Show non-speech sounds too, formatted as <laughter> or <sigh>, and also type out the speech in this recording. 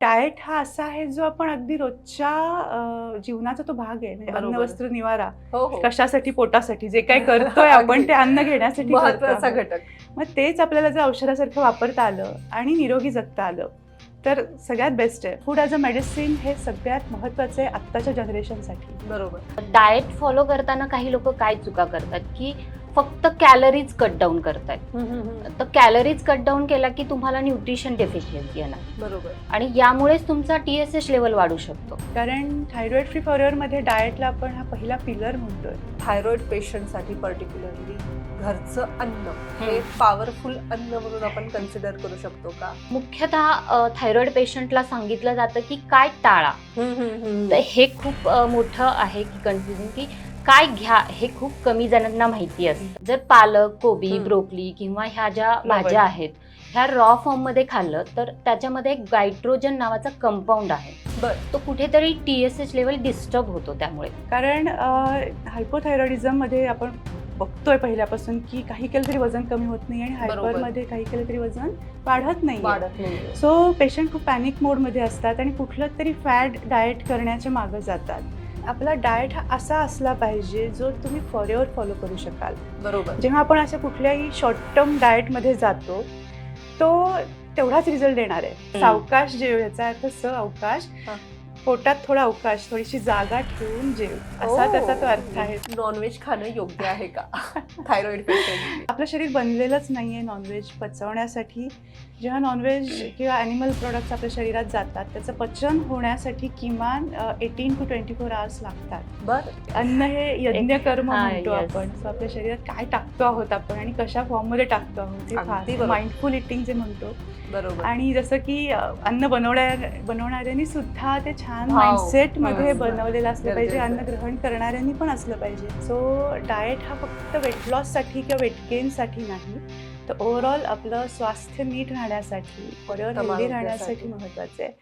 Diet हा असा आहे जो आपण अगदी रोजच्या जीवनाचा तो भाग आहे. म्हणजे अन्न. वस्त्र निवारा हो हो. कशासाठी पोटासाठी जे काही <laughs> करतोय आपण. ते अन्न घेण्यासाठी करतो महत्त्वाचा. घटक. मग तेच आपल्याला जर औषधासारखं वापरता आलं आणि निरोगी जगता आलं तर सगळ्यात बेस्ट आहे. फूड ॲज अ मेडिसिन हे सगळ्यात महत्त्वाचं आहे आत्ताच्या जनरेशनसाठी बरोबर. डाएट फॉलो करताना काही लोक काय चुका करतात? की फक्त कॅलरीज कट डाऊन करतायत. तर कॅलरीज कट डाऊन केला की तुम्हाला न्यूट्रिशन डेफिशियन्सी येणार. बरोबर. आणि यामुळेच तुमचा टी एस एच लेवल वाढू शकतो. कारण थायरॉइड फ्री फॉरवर डाएटला आपण हा पहिला पिलर म्हणतोय. थायरॉइड पेशंटसाठी पर्टिक्युलरली घरचं अन्न हे. पॉवरफुल अन्न म्हणून आपण कन्सिडर करू शकतो का? मुख्यतः थायरॉइड पेशंटला सांगितलं जातं की काय टाळा. हे खूप मोठं आहे की कन्फ्युजन की काय घ्या हे खूप कमी जणांना माहिती असतं. जर पालक कोबी. ब्रोकली किंवा ह्या ज्या. भाज्या आहेत ह्या रॉ फॉर्ममध्ये खाल्लं तर त्याच्यामध्ये एक गायट्रोजन नावाचा कंपाऊंड आहे. बर. तो कुठेतरी T S H level disturb होतो त्यामुळे. कारण हायपोथायरॉइडिझममध्ये आपण बघतोय पहिल्यापासून की काही केलं तरी वजन कमी होत नाही आणि. हायपरमध्ये काही केलं तरी वजन वाढत नाही वाढत नाही सो पेशंट खूप पॅनिक मोडमध्ये असतात आणि कुठलं तरी फॅट डाएट करण्याच्या मागं जातात. आपला डाएट हा असा असला पाहिजे जो तुम्ही फॉरेवर फॉलो करू शकाल बरोबर जेव्हा आपण अशा कुठल्याही शॉर्ट टर्म डाएटमध्ये जातो तो तेवढाच रिझल्ट देणार आहे. सावकाश जेव याचा अर्थ स अवकाश. पोटात थोडा अवकाश थोडीशी जागा ठेवून जेव. असा ओ. त्याचा तो अर्थ आहे. नॉनव्हेज खाणं योग्य आहे का? थायरॉइड पेशंट आपलं शरीर बनलेलंच नाही आहे नॉनव्हेज पचवण्यासाठी. जेव्हा नॉनव्हेज किंवा ॲनिमल प्रोडक्ट्स आपल्या शरीरात जातात त्याचं पचन होण्यासाठी किमान eighteen to twenty four hours लागतात. बर. अन्न हे यज्ञकर्म हा, म्हणतो. आपण. सो आपल्या शरीरात काय टाकतो आहोत आपण आणि कशा फॉर्ममध्ये टाकतो आहोत हे. माइंडफुल इटिंग जे म्हणतो. बरोबर. आणि जसं की अन्न बनवण्या बनवणाऱ्यांनी सुद्धा ते छान भाव. माइंडसेटमध्ये. बनवलेलं असलं पाहिजे अन्न ग्रहण करणाऱ्यांनी पण असलं पाहिजे सो डाएट हा फक्त वेट लॉससाठी किंवा वेट गेनसाठी नाही तर ओव्हरऑल आपलं स्वास्थ्य नीट राहण्यासाठी बरोबर हेल्दी. राहण्यासाठी महत्वाचं आहे